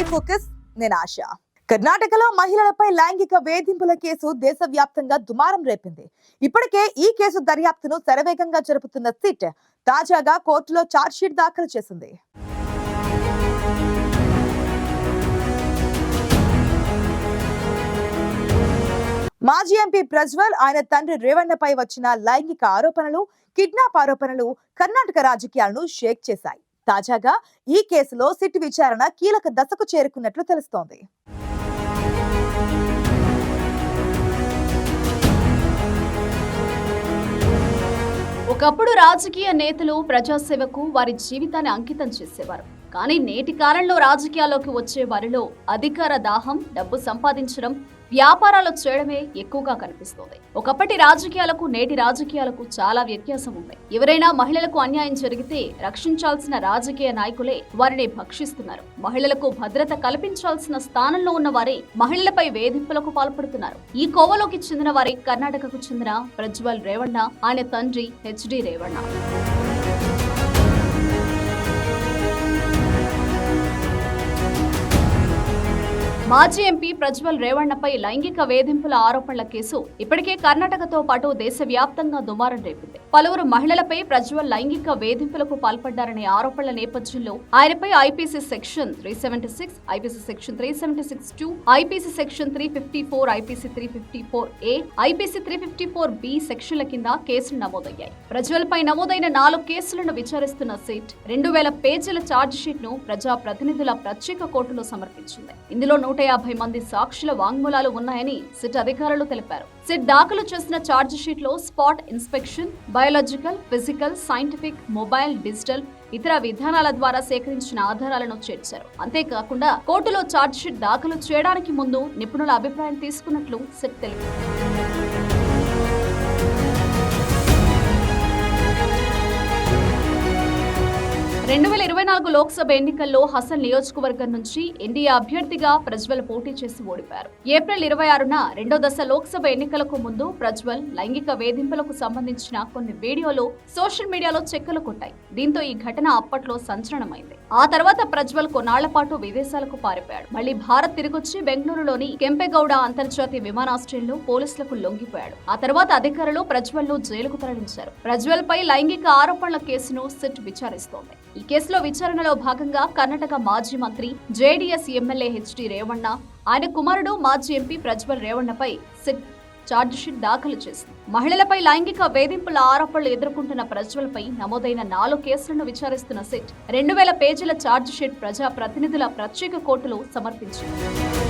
My focus నేను ఆశ. కర్ణాటకలో మహిళలపై లైంగిక వేధింపుల కేసు దేశవ్యాప్తంగా దుమారం రేపింది. ఇప్పటికే ఈ కేసు దర్యాప్తును శరవేగంగా జరుపుతున్న సిట్ తాజాగా కోర్టులో ఛార్జ్షీట్ దాఖలు చేసింది. మాజీ ఎంపీ ప్రజ్వల్ ఆయన తండ్రి రేవణ్ణపై వచ్చిన లైంగిక ఆరోపణలు కిడ్నాప్ ఆరోపణలు కర్ణాటక రాజకీయాలను షేక్ చేశాయి. తాజాగా ఈ కేసులో సిట్ విచారణ కీలక దశకు చేరుకున్నట్లు తెలుస్తోంది. ఒకప్పుడు రాజకీయ నేతలు ప్రజాసేవకు వారి జీవితాన్ని అంకితం చేసేవారు. కానీ నేటి కాలంలో రాజకీయాల్లోకి వచ్చే వారిలో అధికార దాహం డబ్బు సంపాదించడం వ్యాపారాలు చేయడమే ఎక్కువగా కనిపిస్తోంది. ఒకప్పటి రాజకీయాలకు నేటి రాజకీయాలకు చాలా వ్యత్యాసం ఉంది. ఎవరైనా మహిళలకు అన్యాయం జరిగితే రక్షించాల్సిన రాజకీయ నాయకులే వారిని భక్షిస్తున్నారు. మహిళలకు భద్రత కల్పించాల్సిన స్థానంలో ఉన్న వారే మహిళలపై వేధింపులకు పాల్పడుతున్నారు. ఈ కోవలోకి చెందిన వారే కర్ణాటకకు చెందిన ప్రజ్వల్ రేవణ్ణ ఆయన తండ్రి హెచ్డి రేవణ్ణ మాజీ ఎంపీ ప్రజ్వల్ రేవణ్ణపై లైంగిక వేధింపుల ఆరోపణల కేసు ఇప్పటికే కర్ణాటకతో పాటు దేశవ్యాప్తంగా దుమారం రేపింది. పలువురు మహిళలపై ప్రజ్వల్ లైంగిక వేధింపులకు పాల్పడ్డారనే ఆరోపణల నేపథ్యంలో ఆయనపై IPC section three seventy six IPC section three seventy six two IPC section three fifty four IPC three fifty four A IPC three fifty four B సెక్షన్ల కింద కేసులు నమోదయ్యాయి. ప్రజ్వల్ పై నమోదైన నాలుగు కేసులను విచారిస్తున్న సిట్ రెండు వేల పేజీల ఛార్జ్ షీట్ను ప్రజా ప్రతినిధుల ప్రత్యేక కోర్టులో సమర్పించింది. ఇందులో నూట యాభై మంది సాక్షుల వాంగ్మూలాలు ఉన్నాయని సిట్ అధికారులు తెలిపారు. సిట్ దాఖలు చేసిన ఛార్జ్ షీట్లో spot inspection biological physical scientific mobile digital ఇతర విధానాల ద్వారా సేకరించిన ఆధారాలను చేర్చారు. అంతేకాకుండా కోర్టులో ఛార్జ్ షీట్ దాఖలు చేయడానికి ముందు నిపుణుల అభిప్రాయం తీసుకున్నట్లు సెట్ తెలిపింది రెండు వేల ఇరవై నాలుగు లోక్సభ ఎన్నికల్లో హసన్ నియోజకవర్గం నుంచి ఎన్డీఏ అభ్యర్థిగా ప్రజ్వల్ పోటీ చేసి ఓడిపారు. ఏప్రిల్ ఇరవై ఆరున రెండో దశ లోక్సభ ఎన్నికలకు ముందు ప్రజ్వల్ లైంగిక వేధింపులకు సంబంధించిన కొన్ని వీడియోలు సోషల్ మీడియాలో చెక్కలు కొట్టాయి. దీంతో ఈ ఘటన అప్పట్లో సంచలనమైంది. ఆ తర్వాత ప్రజ్వల్ కొన్నాళ్ళ పాటు విదేశాలకు పారిపోయాడు. మళ్ళీ భారత్ తిరిగొచ్చి బెంగళూరులోని కెంపెగౌడ అంతర్జాతీయ విమానాశ్రయంలో పోలీసులకు లొంగిపోయాడు. ఆ తర్వాత అధికారులు ప్రజ్వల్ను జైలుకు తరలించారు. ప్రజ్వల్ పై లైంగిక ఆరోపణల కేసును సిట్ విచారిస్తోంది. ఈ కేసులో విచారణలో భాగంగా కర్ణాటక మాజీ మంత్రి జేడీఎస్ ఎమ్మెల్యే హెచ్డి రేవణ్ణ ఆయన కుమారుడు మాజీ ఎంపీ ప్రజ్వల్ రేవణ్ణపై సిట్ దాఖలు చేసింది. మహిళలపై లైంగిక వేధింపుల ఆరోపణలు ఎదుర్కొంటున్న ప్రజ్వల్పై నమోదైన నాలుగు కేసులను విచారిస్తున్న సిట్ రెండు వేల పేజీల ఛార్జిషీట్ ప్రజా ప్రతినిధుల ప్రత్యేక కోర్టులో సమర్పించింది.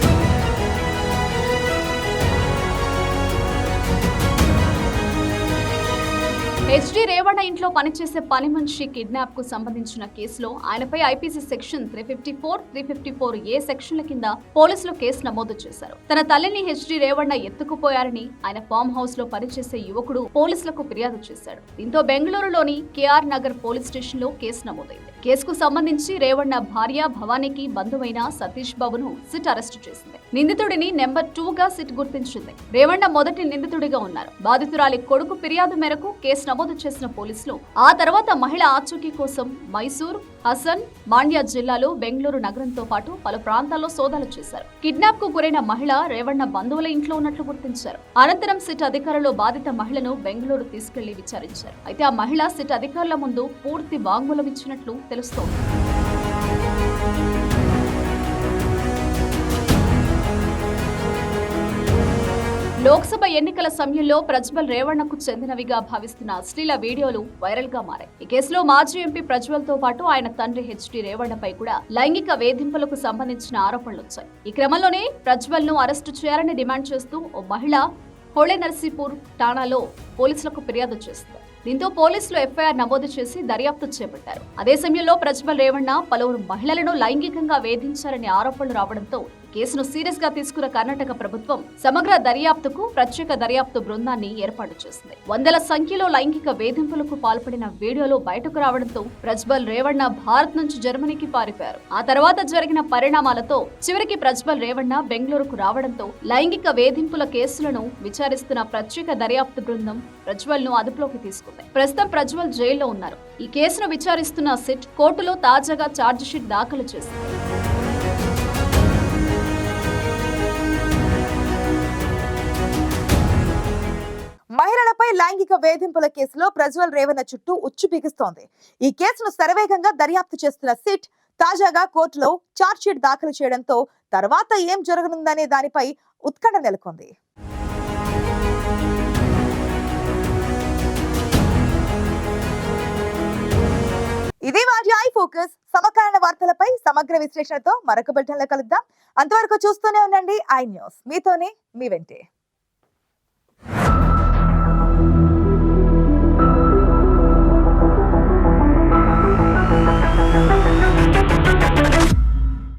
హెచ్డి రేవణ ఇంట్లో పనిచేసే పని మనిషి కిడ్నాప్కు సంబంధించిన కేసులో ఆయనపై IPC section three fifty four three fifty four A సెక్షన్ల కింద పోలీసులు కేసు నమోదు చేశారు. తన తల్లిని హెచ్డి రేవణ ఎత్తుకుపోయారని ఆయన ఫామ్ హౌస్లో పనిచేసే యువకుడు పోలీసులకు ఫిర్యాదు చేశాడు. దీంతో బెంగళూరులోని కేఆర్ నగర్ పోలీస్ స్టేషన్లో కేసు నమోదైంది. కేసుకు సంబంధించి రేవణ భార్య భవానీకి బంధువైన సతీష్ బాబును సిట్ అరెస్టు చేసింది. నిందితుడిని నెంబర్ టూ గా సిట్ గుర్తించింది. రేవణ మొదటి నిందితుడిగా ఉన్నారు. బాధితురాలి కొడుకు ఫిర్యాదు మేరకు కేసు నమోదు చేసిన పోలీసులు ఆ తర్వాత మహిళ ఆచూకీ కోసం మైసూర్ హసన్ మాండ్యా జిల్లాలో బెంగళూరు నగరంతో పాటు పలు ప్రాంతాల్లో సోదాలు చేశారు. కిడ్నాప్కు గురైన మహిళ రేవణ్ణ బంధువుల ఇంట్లో ఉన్నట్లు గుర్తించారు. అనంతరం సిట్ అధికారులు బాధిత మహిళను బెంగళూరు తీసుకెళ్ళి విచారించారు. అయితే ఆ మహిళ సిట్ అధికారుల ముందు పూర్తి వాంగ్మూలం ఇచ్చినట్లు తెలుస్తోంది. లోక్సభ ఎన్నికల సమయంలో ప్రజ్వల్ రేవణ్ణకు చెందినవిగా భావిస్తున్న అశ్లీల వీడియోలు వైరల్గా మారాయి. ఈ కేసులో మాజీ ఎంపీ ప్రజ్వల్తో పాటు ఆయన తండ్రి హెచ్డి రేవణ్ణపై కూడా లైంగిక వేధింపులకు సంబంధించిన ఆరోపణలు వచ్చాయి. ఈ క్రమంలోనే ప్రజ్వల్ను అరెస్టు చేయాలని డిమాండ్ చేస్తూ ఓ మహిళ హోళే నర్సీపూర్ ఠాణాలో పోలీసులకు ఫిర్యాదు చేస్తారు దీంతో పోలీసులు ఎఫ్ఐఆర్ నమోదు చేసి దర్యాప్తు చేపట్టారు. అదే సమయంలో ప్రజ్వల్ రేవణ్ణ పలువురు మహిళలను లైంగికంగా వేధించారనే ఆరోపణలు రావడంతో కేసును సీరియస్గా తీసుకున్న కర్ణాటక ప్రభుత్వం సమగ్ర దర్యాప్తుకు ప్రత్యేక దర్యాప్తు బృందాన్ని ఏర్పాటు చేసింది. వందల సంఖ్యలో లైంగిక వేధింపులకు పాల్పడిన వీడియోలు బయటకు రావడంతో ప్రజ్వల్ రేవణ్ణ భారత్ నుంచి జర్మనీకి పారిపోయారు. ఆ తర్వాత జరిగిన పరిణామాలతో చివరికి ప్రజ్వల్ రేవణ్ణ బెంగళూరుకు రావడంతో లైంగిక వేధింపుల కేసులను విచారిస్తున్న ప్రత్యేక దర్యాప్తు బృందం ప్రజ్వల్ను అదుపులోకి తీసుకుంది. ప్రస్తుతం ప్రజ్వల్ జైల్లో ఉన్నారు. ఈ కేసును విచారిస్తున్న సిట్ కోర్టులో తాజాగా ఛార్జిషీట్ దాఖలు చేసింది. వేధింపుల కేసులో ప్రజ్వల్ రేవణ చుట్టూ ఉచ్చు బిగుస్తోంది. ఈ కేసును శరవేగంగా దర్యాప్తు చేస్తున్న సిట్ తాజాగా కోర్టులో చార్జ్షీట్ దాఖలు చేయడంతో తర్వాత ఏం జరగనుందనే దానిపై ఉత్కంఠ నెలకొంది. ఇది వాటి ఐ ఫోకస్. సమకాలీన వార్తలపై సమగ్ర విశ్లేషణతో మరొక బిల్టన్లో కలుద్దాం. అంతవరకు చూస్తూనే ఉండండి. I news. మీతోనే మీ వెంటే.